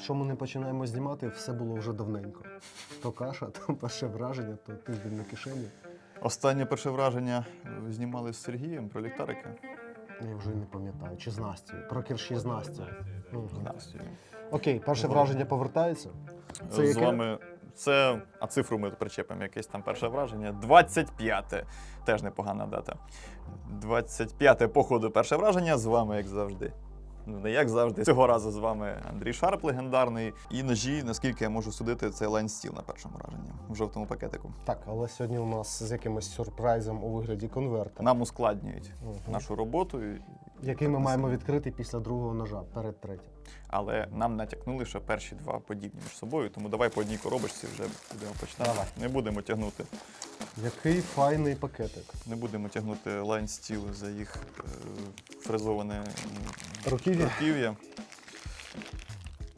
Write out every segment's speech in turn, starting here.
що ми не починаємо знімати, все було вже давненько. То каша, то перше враження, то тиждень на кишені. Останнє перше враження знімали з Сергієм про ліхтарики. Я вже не пам'ятаю. Чи з Настю? Про кірші з Настю. Окей, перше враження повертається. Це з яке? вами. Це, а цифру ми причепимо, якесь там перше враження. 25. Теж непогана дата. 25 по ходу перше враження з вами, як завжди. Ну, не як завжди. Цього разу з вами Андрій Шарп легендарний. І ножі, наскільки я можу судити, це лайн стіл на першому враженні в жовтому пакетику. Так, але сьогодні у нас з якимось сюрпризом у вигляді конверта, Нам ускладнюють Мгм. нашу роботу, і- який ми маємо відкрити після другого ножа перед третім. але нам натякнули, що перші два подібні між собою. Тому давай по одній коробочці вже будемо починати. Давай. Не будемо тягнути. Який файний пакетик. Не будемо тягнути лайн стіл за їх е, фрезоване Руків'я. руків'я.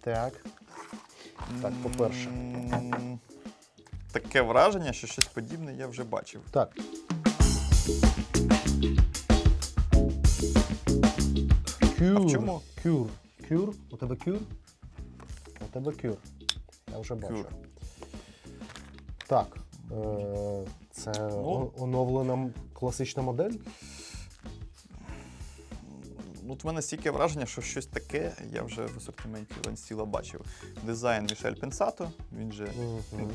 Так. Так, по-перше. М, Таке враження, що щось подібне я вже бачив. Так. Кюр. А в чому? Кюр. Кюр? У тебе кюр? У тебе кюр. Я вже бачу. Кюр. Так. Е, це Ну. о- оновлена м- класична модель. Ну, От в мене стільки враження, що щось таке я вже в асортименті ланстіла бачив. Дизайн Мішель Пенсато, він же Мгм.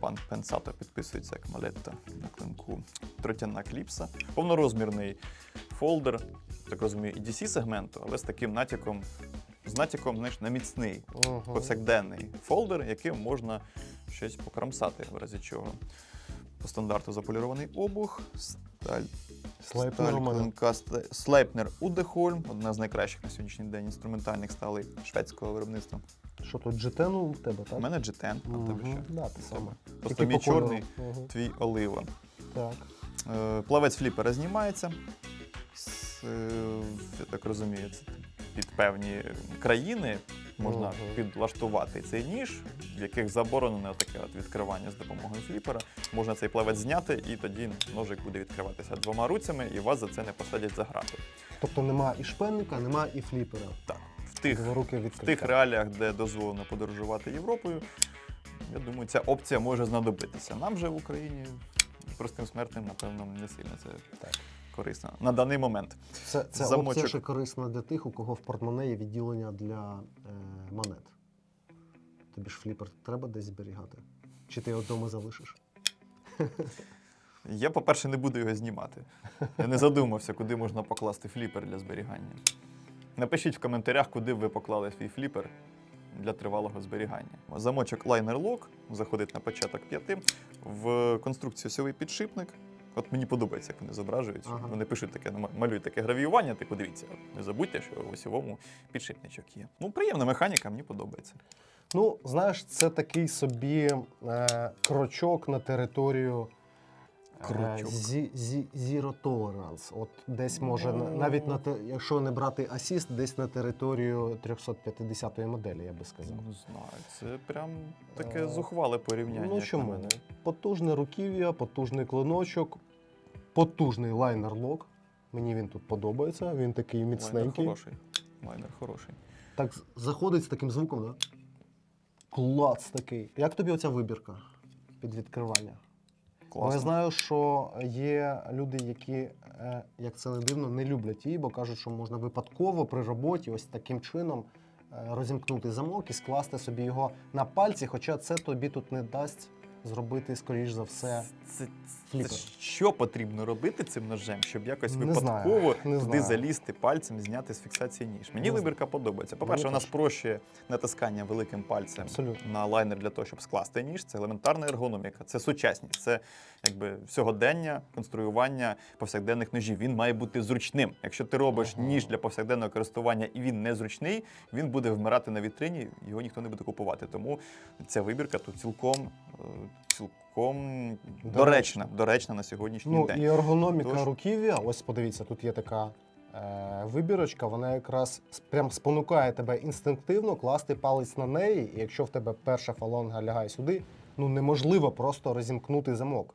пан Пенсато підписується як малетта на клинку. Тротяна кліпса. Повнорозмірний фолдер, так розумію, EDC сегменту, але з таким натяком, з натяком знаєш, на міцний Мгм. повсякденний фолдер, яким можна щось покромсати, в разі чого. По стандарту заполірований обух, сталь, Слайпнер у мене. Слейпнер Удехольм, одна з найкращих на сьогоднішній день інструментальних сталей шведського виробництва. Що тут GTN у тебе, так? У мене G10, а в тебе що? Да, те саме. Просто Який мій по кольору? чорний, Мгм. твій олива. Так. Е, Плавець фліпера знімається. З, е, Я так розумію, це під певні країни можна підлаштувати цей ніж, в яких заборонене таке от відкривання з допомогою фліпера. Можна цей плавець зняти, і тоді ножик буде відкриватися двома руцями, і вас за це не посадять за грати. Тобто нема і шпенника, нема і фліпера. Так, в тих, руки в тих реаліях, де дозволено подорожувати Європою, я думаю, ця опція може знадобитися. Нам же в Україні простим смертним, напевно, не сильно це Так. Корисно на даний момент. Це, це Замочок. опція ще корисна для тих, у кого в портмоне є відділення для е, монет. Тобі ж фліпер треба десь зберігати. Чи ти його вдома залишиш? Я, по-перше, не буду його знімати. Я не задумався, куди можна покласти фліпер для зберігання. Напишіть в коментарях, куди б ви поклали свій фліпер для тривалого зберігання. Замочок Liner Lock заходить на початок п'яти. В конструкції осьовий підшипник. От мені подобається, як вони зображують. Ага. Вони пишуть таке, малюють таке гравіювання, типу дивіться, не забудьте, що в осьовому підшипничок є. Ну, приємна механіка, мені подобається. Ну, знаєш, це такий собі е, крочок на територію. е, Крочок. зі- зі- Zero tolerance. От десь може на- навіть на те, якщо не брати асіст, десь на територію 350-ї моделі, я би сказав. Не знаю, це прям таке Е, зухвале порівняння. Ну як на чому? мене. Потужне руків'я, потужний клиночок, потужний лайнер-лок. Мені він тут подобається, він такий Лайнер міцненький. хороший. Лайнер хороший. Так заходить з таким звуком, да? Клац такий. Як тобі оця вибірка під відкривання? Класно. я знаю, що є люди, які, е, як це не дивно, не люблять її, бо кажуть, що можна випадково при роботі ось таким чином е, розімкнути замок і скласти собі його на пальці, хоча це тобі тут не дасть зробити, скоріш за все. Це, це, це що потрібно робити цим ножем, щоб якось Не випадково знаю, не туди знаю. залізти пальцем, зняти з фіксації ніж. Мені Не вибірка подобається. По-перше, вона спрощує натискання великим пальцем Абсолютно. на лайнер для того, щоб скласти ніж. Це елементарна ергономіка, це сучасність, це якби всогодення, конструювання повсякденних ножів. Він має бути зручним. Якщо ти робиш Ага. ніж для повсякденного користування і він незручний, він буде вмирати на вітрині, його ніхто не буде купувати. Тому ця вибірка тут цілком, е, цілком доречна, доречна на сьогоднішній Ну день. і ергономіка Тож- руків'я, ось подивіться, тут є така е, вибірочка, вона якраз прям спонукає тебе інстинктивно класти палець на неї, і якщо в тебе перша фаланга лягає сюди, ну неможливо просто розімкнути замок.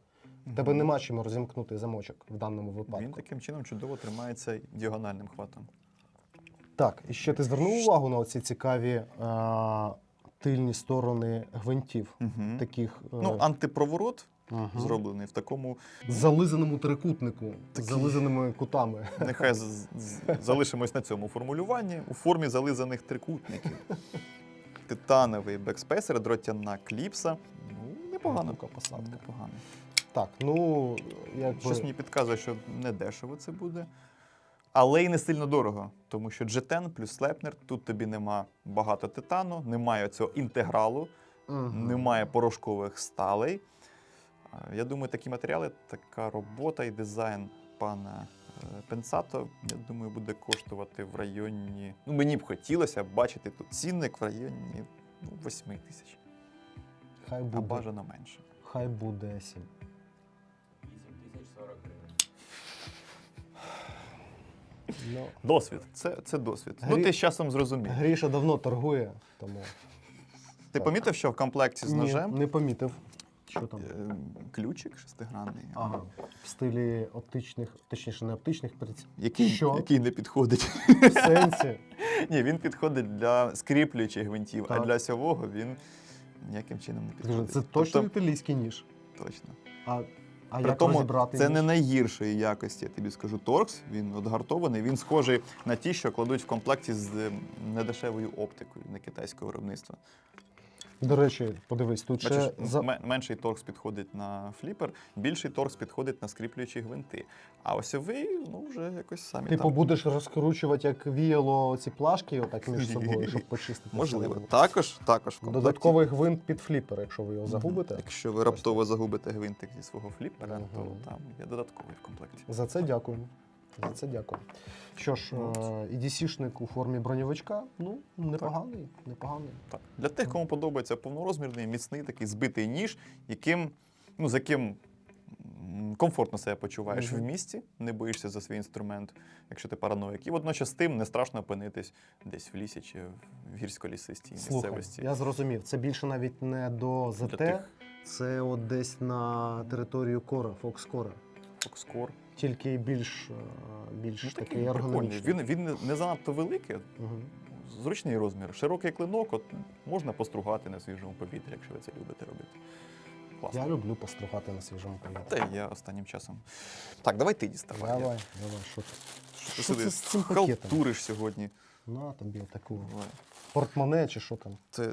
Тебе нема чим розімкнути замочок в даному випадку. Він таким чином чудово тримається діагональним хватом. Так, і ще ти звернув увагу на оці цікаві е, тильні сторони гвинтів. Угу. Таких е, Ну, антипроворот ага. зроблений в такому. зализаному трикутнику, з Такий. зализаними кутами. Нехай з- з- залишимось на цьому формулюванні у формі зализаних трикутників. Титановий бекспейсер, дротяна кліпса. Ну, непогано. Така посадка. Непогано. Так, ну якби... Щось мені підказує, що не дешево це буде. Але й не сильно дорого, тому що G10 плюс Слепнер, тут тобі нема багато титану, немає цього інтегралу, Мгм. немає порошкових сталей. Я думаю, такі матеріали, така робота і дизайн пана е, Пенсато, я думаю, буде коштувати в районі. Ну, мені б хотілося бачити тут цінник в районі ну, 8 тисяч, Хай а буде, бажано менше. хай буде 7. Ну, Досвід. Це, це досвід. Грі- Ну, ти з часом зрозумієш. Гріша давно торгує, тому Ти помітив, що в комплекті з Ні, ножем не помітив. Що там? е, ключик шестигранний, Ага. В стилі оптичних, точніше, не оптичних приц... який, Що? який не підходить. В сенсі. Ні, він підходить для скріплюючих гвинтів, а Так. для сьового він ніяким чином не Скажи, підходить. Це точно Тобто, італійський ніж. точно. А, а При як тому, розібрати це ніж? не найгіршої якості, я тобі скажу. Торкс, він отгартований, він схожий на ті, що кладуть в комплекті з е, недешевою оптикою на китайського виробництва. До речі, подивись, тут Бачиш, ще за... менший торкс підходить на фліпер, більший торкс підходить на скріплюючі гвинти. А осьовий, ну вже якось самі Типу там. будеш розкручувати, як віяло ці плашки, отак між собою, щоб почистити. Можливо. Також, також в комплекті. Додатковий гвинт під фліпер, якщо ви його загубите. Якщо ви раптово загубите гвинтик зі свого фліпера, то там є додатковий в комплекті. За це дякую. За це дякую. Що ж, Ну, е, у формі броньовичка, ну, непоганий, непоганий. Так. Для тих, кому подобається повнорозмірний, міцний такий збитий ніж, яким, ну, з яким комфортно себе почуваєш Мгм. в місті, не боїшся за свій інструмент, якщо ти параноїк. І водночас з тим не страшно опинитись десь в лісі чи в гірсько-лісистій місцевості. я зрозумів. Це більше навіть не до ЗТ, це от десь на територію Кора, Фокс Кора. Фокскор. Тільки більш, е, більш Ну, такий ергономічний. Він, він не- занадто великий, Мгм. зручний розмір, широкий клинок, от можна пострugати на свіжому повітрі, якщо ви це любите робити. Класно. Я люблю постругати на свіжому повітрі. Та я останнім часом. Так, давай ти діставай. Давай, Я- давай, що ти? Що ти Що це з цим халтуриш сьогодні? На тобі таку Давай. портмоне чи що там. Це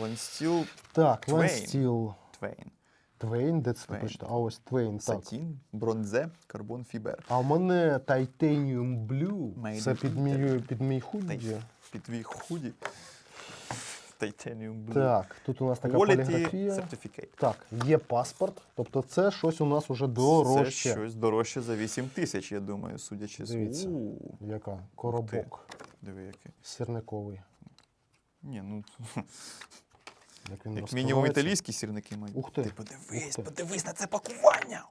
Ланстіл Так. Ланстіл. Твейн. Твейн, де це ти Твейн. прочитав? А ось Твейн, так. Сатін, бронзе, карбон фібер. А у мене Titanium Blue. Made Це in під мій, під мій худі. Під твій худі. Titanium Blue. Так, тут у нас така Quality поліграфія. Certificate. Так, є паспорт, тобто це щось у нас уже дорожче. Це щось дорожче за 8 тисяч, я думаю, судячи з. Дивіться. У, Яка? Коробок Диви, який. сірниковий. Ні, ну Як він як мінімум розкривається. італійські сірники мають. Ух ти. Ти подивись, Ух ти. подивись на це пакування.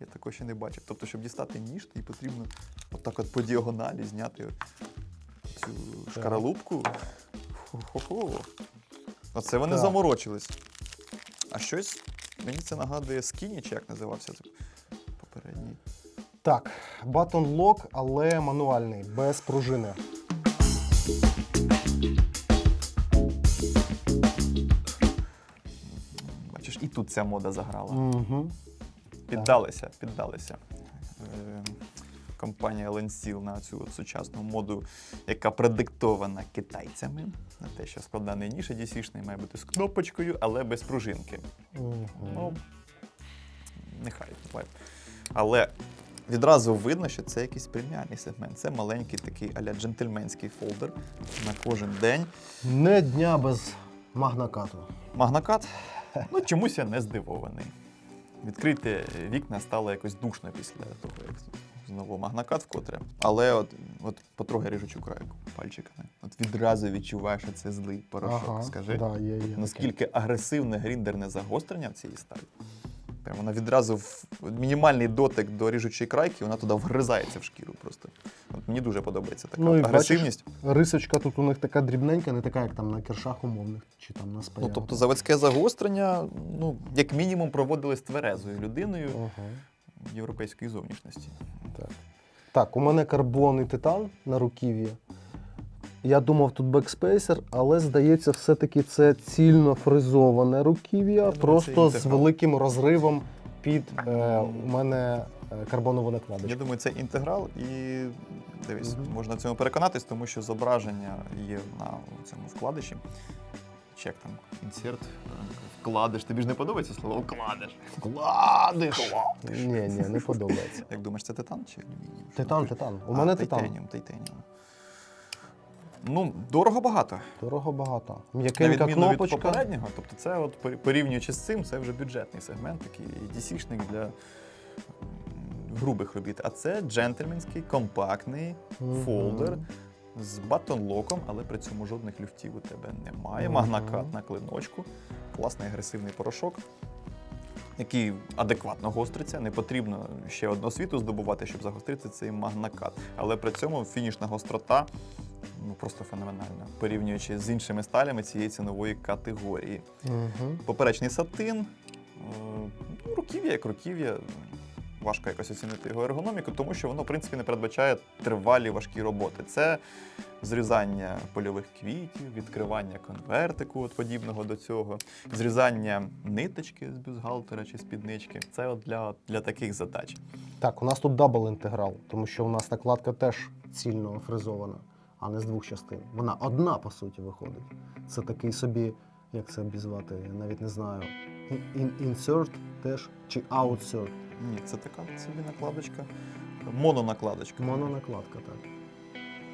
Я такого ще не бачив. Тобто, щоб дістати ніж, тобі потрібно отак от по діагоналі зняти цю шкаралупку. Хо-хо-хо. Оце вони Так. заморочились. А щось мені це нагадує скіні, чи як називався це попередній. Так, батон лок, але мануальний, без пружини. Тут ця мода заграла. Угу. Піддалися, піддалися. Е, Компанія Lensteel на цю от сучасну моду, яка продиктована китайцями. На те, що складаний ніж DC-шний має бути з кнопочкою, але без пружинки. Ну, нехай. Але відразу видно, що це якийсь преміальний сегмент. Це маленький такий аля джентльменський фолдер на кожен день. Не дня без магнакату. Магнакат, ну чомусь я не здивований. Відкрити вікна стало якось душно після того, як знову магнакат вкотре. Але от, от потрохи ріжучу крайку пальчиками. От відразу відчуваєш, що це злий порошок. Скажи, Да, є, є таке. наскільки агресивне гріндерне загострення в цій сталі. Прямо вона відразу в мінімальний дотик до ріжучої крайки, вона туди вгризається в шкіру просто. Мені дуже подобається така Ну, і агресивність. Рисочка тут у них така дрібненька, не така, як там на кершах умовних, чи там на Ну, тобто заводське загострення, ну, як мінімум, проводилось тверезою людиною Ага. європейської зовнішності. Так. так, у мене карбон і титан на руків'ї. Я думав тут бекспейсер, але здається, все-таки це цільно фризоване руків'я, просто з великим розривом під е, у мене карбонову накладочку. Я думаю, це інтеграл, і дивись, Мгм. можна в цьому переконатись, тому що зображення є на цьому вкладиші. Чек там, інсерт, вкладиш. Тобі ж не подобається слово вкладиш. Вкладиш! Ні, ні, не подобається. Як думаєш, це титан чи алюміній? Титан, титан. У А, мене титан. Титаніум, титаніум. Ну, дорого багато. Дорого багато. М'якенька відміну від попереднього, тобто це от порівнюючи з цим, це вже бюджетний сегмент, такий DC-шник для грубих робіт. А це джентльменський, компактний фолдер з батонлоком, але при цьому жодних люфтів у тебе немає. Магнакат на клиночку, класний агресивний порошок. Який адекватно гостриться, не потрібно ще одну освіту здобувати, щоб загострити цей магнакат. Але при цьому фінішна гострота ну просто феноменальна, порівнюючи з іншими сталями цієї цінової категорії. Мгм. Поперечний сатин, е, ну, руків'я як руків'я. Важко якось оцінити його ергономіку, тому що воно, в принципі, не передбачає тривалі важкі роботи. Це зрізання польових квітів, відкривання конвертику, от подібного до цього, зрізання ниточки з бюстгальтера чи спіднички. Це от для, для таких задач. Так, у нас тут дабл інтеграл, тому що у нас накладка теж цільно фризована, а не з двох частин. Вона одна, по суті, виходить. Це такий собі, як це обізвати, я навіть не знаю. In- in- Insert теж чи outsert. Ні, це така собі накладочка, мононакладочка. Мононакладка, так.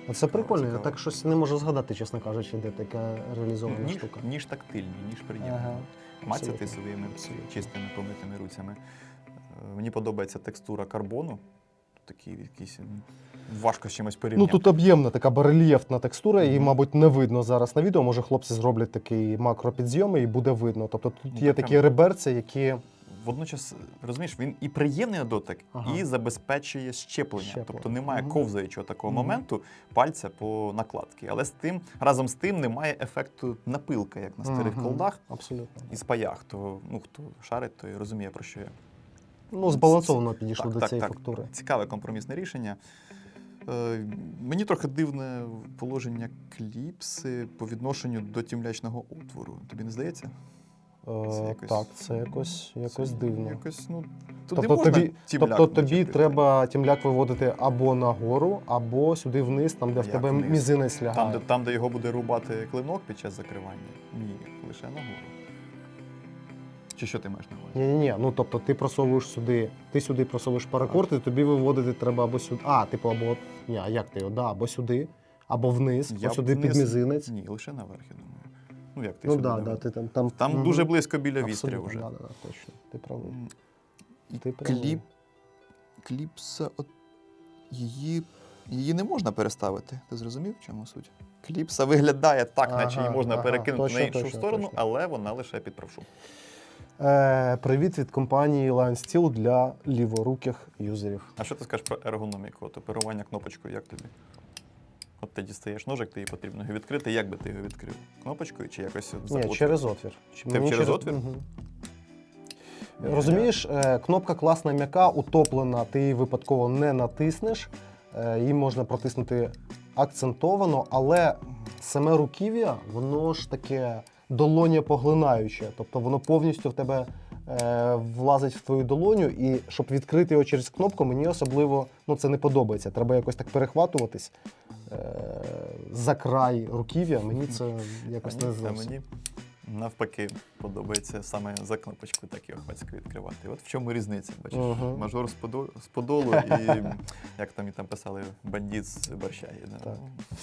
А Це прикольно, я цікаво. так щось не можу згадати, чесно кажучи, де така реалізована ніж, штука. ніж тактильний, ніж приємний. Ага, Мацяти абсолютно. своїми Абсолютно. чистими помитими руцями. Е, Мені подобається текстура карбону. Такий якийсь м, важко з чимось Ну порівняти. тут об'ємна така барельєфна текстура, її, Мгм. мабуть, не видно зараз на відео. Може, хлопці зроблять такий макропідзйом і буде видно. Тобто тут Ну, є так, такі реберця, які Водночас, розумієш, він і приємний на дотик, Ага. і забезпечує щеплення. Щеплення. Тобто немає Мгм. ковзаючого такого Мгм. моменту пальця по накладці. Але з тим, разом з тим немає ефекту напилка, як на старих Мгм. колдах Абсолютно. і спаях. То ну хто шарить, той розуміє про що я. Ну, збалансовано підійшло Так, до так, цієї так. фактури. Цікаве компромісне рішення. Е, мені трохи дивне положення кліпси по відношенню до тімлячного отвору. Тобі не здається? Це Е, якось- Так, це якось, якось Це дивно. Якось, ну, туди Тобто можна тобі, тімляк тобто тобі начепити. треба тімляк виводити або нагору, або сюди вниз, там, де в Як тебе вниз? мізинець Там де, там, де його буде рубати клинок під час закривання? Ні, лише нагору. Чи що ти маєш на увазі? Ні, ні, ні. Ну тобто ти просовуєш сюди, ти сюди просовуєш паракорд, і тобі виводити треба або сюди. А, типу, або ні, а як ти його? Да, або сюди, або вниз, Я ось сюди вниз- під мізинець. Ні, лише наверх, я думаю. Ну як ти Ну сюди да, да, ти там. Там, Там дуже близько біля вістря вже. Да, да, да, точно. Ти правий. Ти правий. кліп, кліпса, от її, її не можна переставити. Ти зрозумів, в чому суть? Кліпса виглядає так, наче її можна ага, перекинути точно, на іншу точно, сторону, точно. але вона лише під правшу. Е, привіт від компанії Lion Steel для ліворуких юзерів. А що ти скажеш про ергономіку? От оперування кнопочкою, як тобі? От ти дістаєш ножик, тобі потрібно його відкрити. Як би ти його відкрив? Кнопочкою чи якось от за Ні, через отвір. Ти Мені через отвір? Ні, Розумієш, е, кнопка класна м'яка, утоплена, ти її випадково не натиснеш. Е, Її можна протиснути акцентовано, але саме руків'я, воно ж таке долоня поглинаюче. Тобто воно повністю в тебе влазить в твою долоню, і щоб відкрити його через кнопку, мені особливо ну, це не подобається. Треба якось так перехватуватись за край руків'я. Мені це якось не а зовсім. мені навпаки подобається саме за кнопочку так його хвацько відкривати. От в чому різниця? Бачиш, Мгм. мажор з подолу, з подолу і як там і там писали бандит з борщаги. Да? Так. Ну,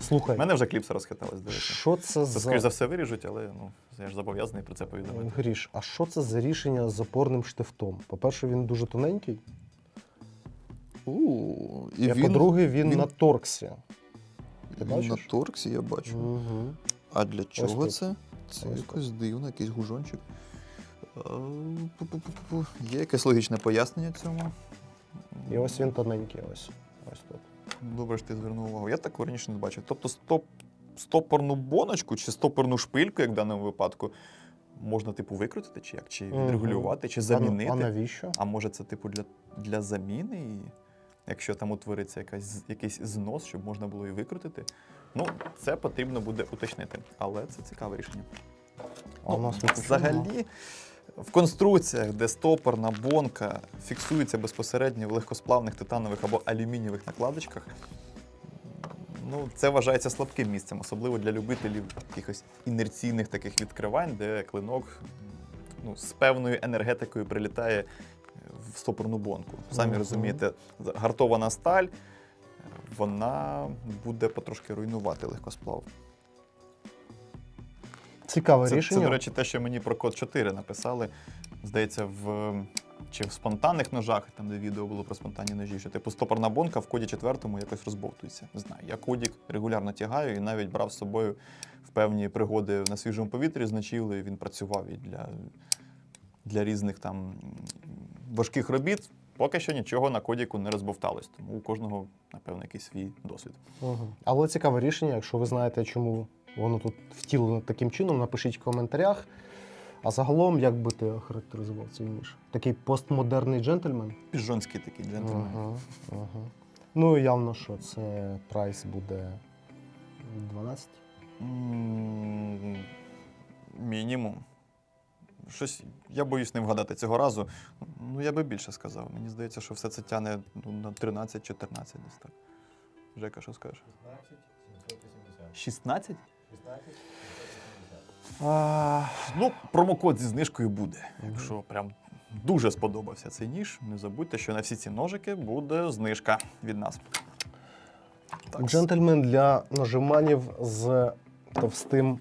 Слухай, У мене вже кліпса розхиталась, до речі. що це Це, за скоріш за все, виріжуть, але ну, я ж зобов'язаний про це повідомити. Гріш, а що це за рішення з опорним штифтом? По-перше, він дуже тоненький, У, і він, по-друге, він, він- на торксі. Ти він на торксі, я бачу. Угу. А для чого тут. це? Це Ось якось дивно, якийсь гужончик. Е, пу-пу-пу-пу. Є якесь логічне пояснення цьому. І ось він тоненький, ось. Ось тут. Добре, що ти звернув увагу. Я такого раніше не бачив. Тобто стоп, стопорну боночку чи стопорну шпильку, як в даному випадку, можна, типу, викрутити, чи як? Чи Мгм. відрегулювати, чи А, замінити. а навіщо? А може це типу для, для заміни, і якщо там утвориться якась, якийсь знос, щоб можна було і викрутити. Ну, це потрібно буде уточнити, але це цікаве рішення. А у Ну, нас взагалі, в конструкціях, де стопорна бонка фіксується безпосередньо в легкосплавних титанових або алюмінієвих накладочках, ну, це вважається слабким місцем, особливо для любителів якихось інерційних таких відкривань, де клинок ну, з певною енергетикою прилітає в стопорну бонку. Самі Мгм. розумієте, гартована сталь, вона буде потрошки руйнувати легкосплав. Цікаве Це, рішення. це, до речі, те, що мені про код 4 написали. Здається, в чи в спонтанних ножах, там де відео було про спонтанні ножі, що типу стопорна бонка в коді четвертому якось розбовтується. Не знаю. Я кодік регулярно тягаю і навіть брав з собою в певні пригоди на свіжому повітрі з ночівлею. Він працював і для, для різних там важких робіт. Поки що нічого на кодіку не розбовталось, тому у кожного, напевно, якийсь свій досвід. Угу. Але цікаве рішення, якщо ви знаєте, чому воно тут втілено таким чином, напишіть в коментарях. А загалом, як би ти охарактеризував цей ніж? Такий постмодерний джентльмен? Піжонський такий джентльмен. Ага, ага. Ну, явно, що це прайс буде 12. М, Мінімум. Щось, я боюсь не вгадати цього разу. Ну, я би більше сказав. Мені здається, що все це тягне ну, на 13-14 десь так. Жека, що скажеш? 16? А, Ну, промокод зі знижкою буде. Якщо прям дуже сподобався цей ніж, не забудьте, що на всі ці ножики буде знижка від нас. Так, джентльмен для нажиманів з товстим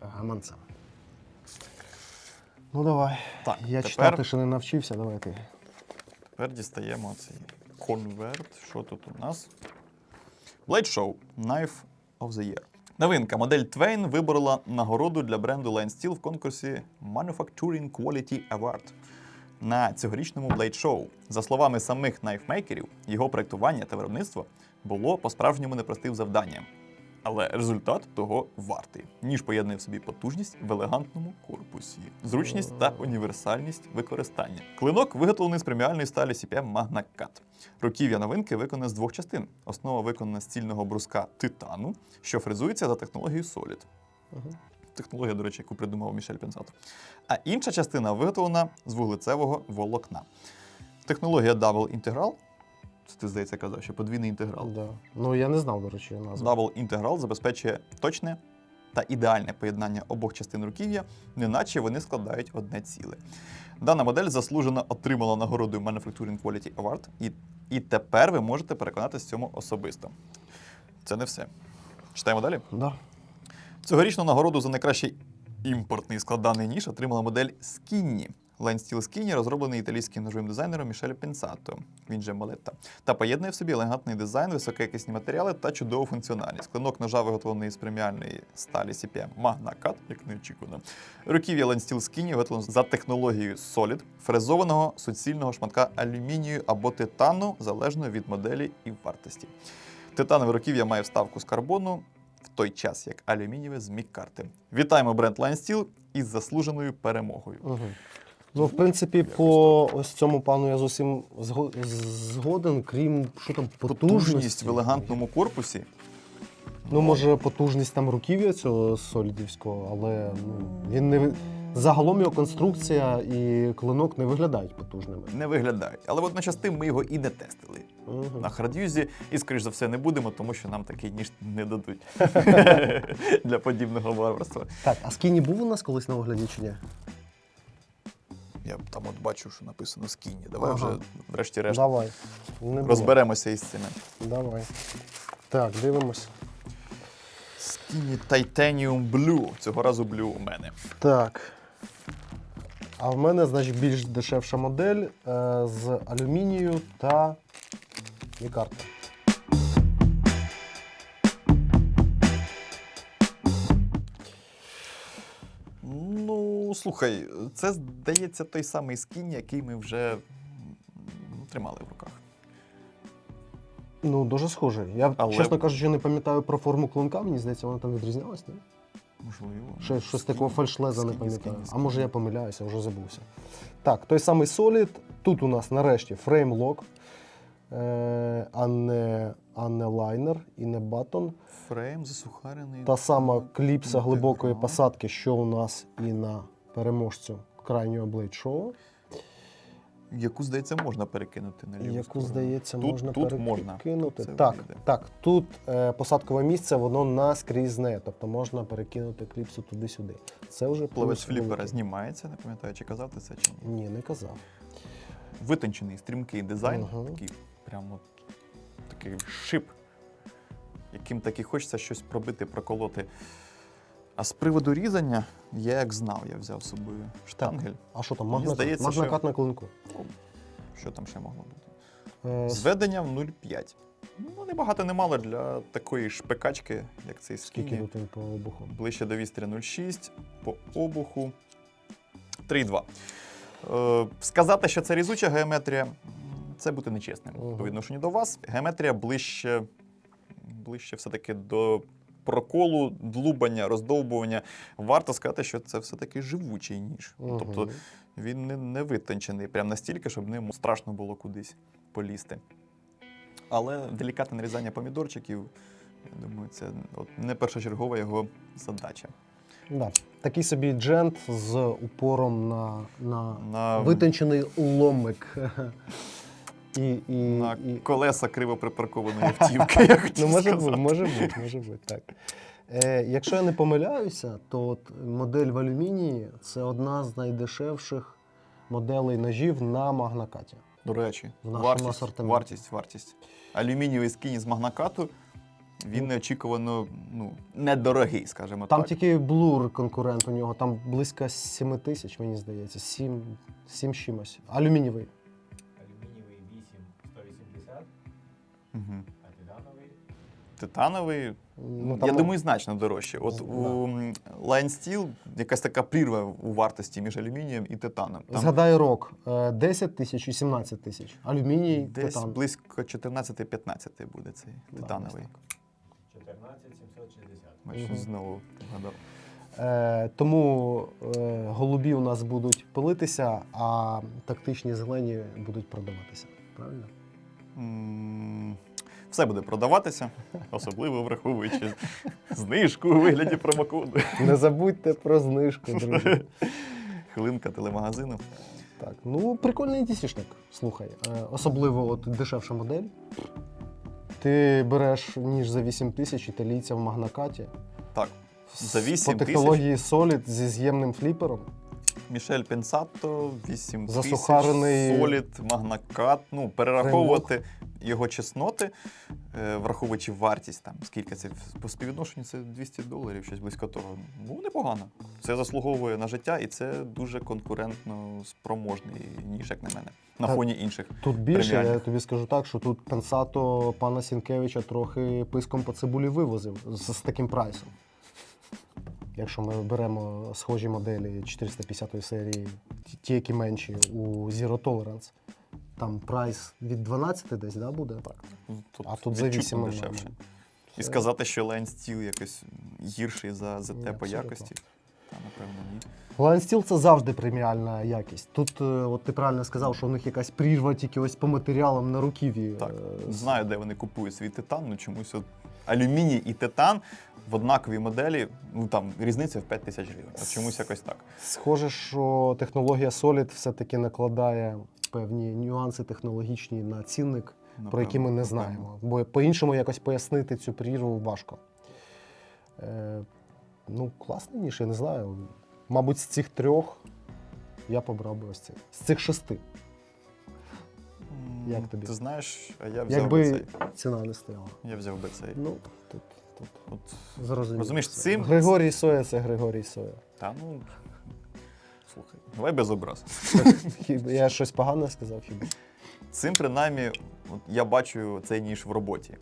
гаманцем. Ну давай. так Я тепер, читати ще не навчився, давай ти. тепер дістаємо цей конверт. Що тут у нас? Blade Show Knife of the Year. Новинка. Модель Twain виборола нагороду для бренду Line Steel в конкурсі Manufacturing Quality Award на цьогорічному Blade Show. За словами самих найфмейкерів, його проектування та виробництво було по-справжньому непростим завданням. Але результат того вартий. Ніж поєднує в собі потужність в елегантному корпусі, зручність та універсальність використання. Клинок виготовлений з преміальної сталі CPM Magna Cut. Руків'я новинки виконане з двох частин. Основа виконана з цільного бруска титану, що фрезується за технологією Solid. Технологія, до речі, яку придумав Мішель Пенсато. А інша частина виготовлена з вуглецевого волокна. Технологія Double Integral. Це ти, здається, казав, що подвійний інтеграл. Да. Ну я не знав, до речі, назву. Double Integral забезпечує точне та ідеальне поєднання обох частин руків'я, неначе вони складають одне ціле. Дана модель заслужено отримала нагороду Manufacturing Quality Award, і, і тепер ви можете переконатися цьому особисто. Це не все. Читаємо далі. Да. Цьогорічну нагороду за найкращий імпортний складаний ніж отримала модель Skinny. Steel Skinny розроблений італійським ножовим дизайнером Мішель Пінсато, він же Малетта, та поєднує в собі елегантний дизайн, високоякісні матеріали та чудову функціональність. Клинок ножа виготовлений з преміальної сталі CPM Magna Cut, як неочікувано. Руків'я Steel Skinny виготовлено за технологією Solid, фрезованого суцільного шматка алюмінію або титану, залежно від моделі і вартості. Титанове руків'я має вставку з карбону, в той час як алюмінієве з міккарти. Вітаємо бренд Line Steel із заслуженою перемогою. Угу. Ну, в принципі, по ось цьому пану я зовсім зго- згоден, крім що там потужності. Потужність в елегантному корпусі. Ну, може, потужність там руків'я цього солідівського, але ну, він не ви- загалом його конструкція і клинок не виглядають потужними. Не виглядають. Але водночас тим ми його і не тестили. Угу. На хардюзі і, скоріш за все, не будемо, тому що нам такий ніж не дадуть для подібного варварства. Так, а скіні був у нас колись на огляді чи ні? Я там от бачу, що написано скіні. Давай Ага. вже, врешті-решт, Давай. Не було. розберемося із цими. Давай. Так, дивимось. Скіні Titanium Blue. Цього разу Blue у мене. Так. А в мене, значить, більш дешевша модель е, з алюмінію та мікарта. Ну, слухай, це здається той самий скін, який ми вже тримали в руках. Ну, дуже схожий. Я, Але- чесно кажучи, не пам'ятаю про форму клинка, мені здається, вона там відрізнялась, ні? Можливо. Ще щось Скіні. такого фальшлеза не Скіні, пам'ятаю. скіні, А може я помиляюся, вже забувся. Так, той самий Solid. Тут у нас нарешті фрейм-лок. е, а, не, а не лайнер і не батон. Фрейм засухарений. Та сама кліпса глибокої посадки, що у нас і на переможцю крайнього блейд шоу, Яку, здається, можна перекинути на ліву яку, сторону. здається, Тут- можна тут перекинути. Це Так, вийде. так, тут е, посадкове місце, воно наскрізне, тобто можна перекинути кліпсу туди-сюди. Це вже Плавець фліпера знімається, не пам'ятаю, чи казав ти це чи ні. Ні, не казав. Витончений, стрімкий дизайн, Мгм. такий прямо такий шип, яким таки хочеться щось пробити, проколоти. А з приводу різання, я як знав, я взяв з собою штангель. А що там, Мені здається, магнакат що- на клинку. Що там ще могло бути? Е, Зведення в 0,5. Ну, не багато, не мало для такої шпикачки, як цей Скільки скіні. тут він по обуху? Ближче до вістря 0,6, по обуху 3,2. Е, сказати, що це різуча геометрія, м, це бути нечесним Мгм. по відношенню до вас. Геометрія ближче, ближче все-таки до проколу, длубання, роздовбування. Варто сказати, що це все-таки живучий ніж. Тобто він не, не витончений прям настільки, щоб ним страшно було кудись полізти. Але делікатне нарізання помідорчиків, я думаю, це от не першочергова його задача. Да. Такий собі джент з упором на, на На, витончений ломик. І, і, на і... колеса криво припаркованої автівки. Я хотів Ну, може сказати. бути, може бути, може бути, так. Е, якщо я не помиляюся, то от модель в алюмінії це одна з найдешевших моделей ножів на магнакаті. До речі, В нашому вартість, асортименті. вартість, вартість. Алюмінієвий скіні з магнакату, він неочікувано ну, недорогий, скажімо Там так. тільки блур конкурент у нього, там близько 7 тисяч, мені здається, 7, 7 чимось. Алюмінієвий Угу. а титановий Титановий, Ну, я думаю, значно дорожче. От Да. у Line Steel якась така прірва у вартості між алюмінієм і титаном. Там Згадай рок. е, 10 тисяч і 17 тисяч. Алюміній, десь титан. близько 14-15 буде цей Да, титановий. десь 14 760. Знову вгадав. Е, тому е, голубі у нас будуть пилитися, а тактичні зелені будуть продаватися. Правильно? Все буде продаватися, особливо враховуючи знижку у вигляді промокоду. Не забудьте про знижку, друзі. Хвилинка телемагазину. Так, ну прикольний дісішник. Слухай, е, особливо от дешевша модель. Ти береш ніж за 8 тисяч італійця в магнакаті. Так, За 8 По тисяч? технології Solid зі з'ємним фліпером. Мішель Пенсато, 8 Засухарений- тисяч, Солід, Магнакат. Ну, перераховувати його чесноти, е, враховуючи вартість, там, скільки це по співвідношенню, це 200 доларів, щось близько того. Ну, непогано. Це заслуговує на життя, і це дуже конкурентно спроможний ніж, як на мене, на Так. фоні інших. Тут більше, я Преміальних. тобі скажу так, що тут Пенсато пана Сінкевича трохи писком по цибулі вивозив з, з таким прайсом. Якщо ми беремо схожі моделі 450 серії, ті- які менші, у Zero Tolerance, там прайс від 12 десь да, буде? Так. Тут А тут за 8 дешевше. І сказати, що Line Steel якось гірший за ЗТ Ні, по якості, напевно ні. Line Steel це завжди преміальна якість. Тут, е, от ти правильно сказав, що у них якась прірва тільки ось по матеріалам на руків'ї. Так, е, знаю, де вони купують свій титан, ну чомусь от алюміній і титан в однаковій моделі, ну там різниця в 5 тисяч гривень. От чомусь якось так. Схоже, що технологія Solid все-таки накладає певні нюанси технологічні на цінник, про які ми не знаємо. Бо по-іншому якось пояснити цю прірву важко. Е, ну, класний ніж, я не знаю. Мабуть, з цих трьох я побрав би ось цей. З цих шести. Як тобі? Ти знаєш, а я взяв Якби би цей. ціна не стояла. Я взяв би цей. Ну, тут, тут От, зрозуміло. Розумієш, цим- Григорій Соя це Григорій Соя. та ну. Слухай, давай без образ. Хіба я щось погане сказав хіба? Цим принаймні, от, я бачу цей ніж в роботі.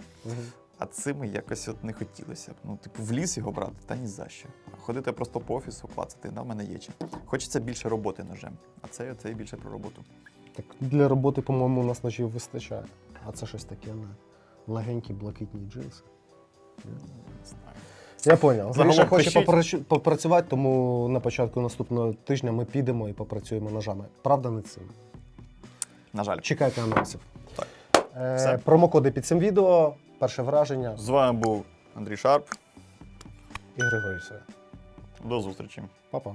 А цим якось от не хотілося б. Ну, типу, в ліс його брати, та ні за що. Ходити просто по офісу, клацати, да, в мене є чим. Хочеться більше роботи ножем, а це, це більше про роботу. Так для роботи, по-моєму, у нас ножів вистачає. А це щось таке не легенькі блакитні джинси. Я поняв. Загалом Гриша хоче попрацю- попрацювати, тому на початку наступного тижня ми підемо і попрацюємо ножами. Правда, не цим. На жаль. Чекайте анонсів. Так. Е, Промокоди під цим відео. Перше враження З вами був Андрій Шарп. і Григорій Все. До зустрічі. Па-па.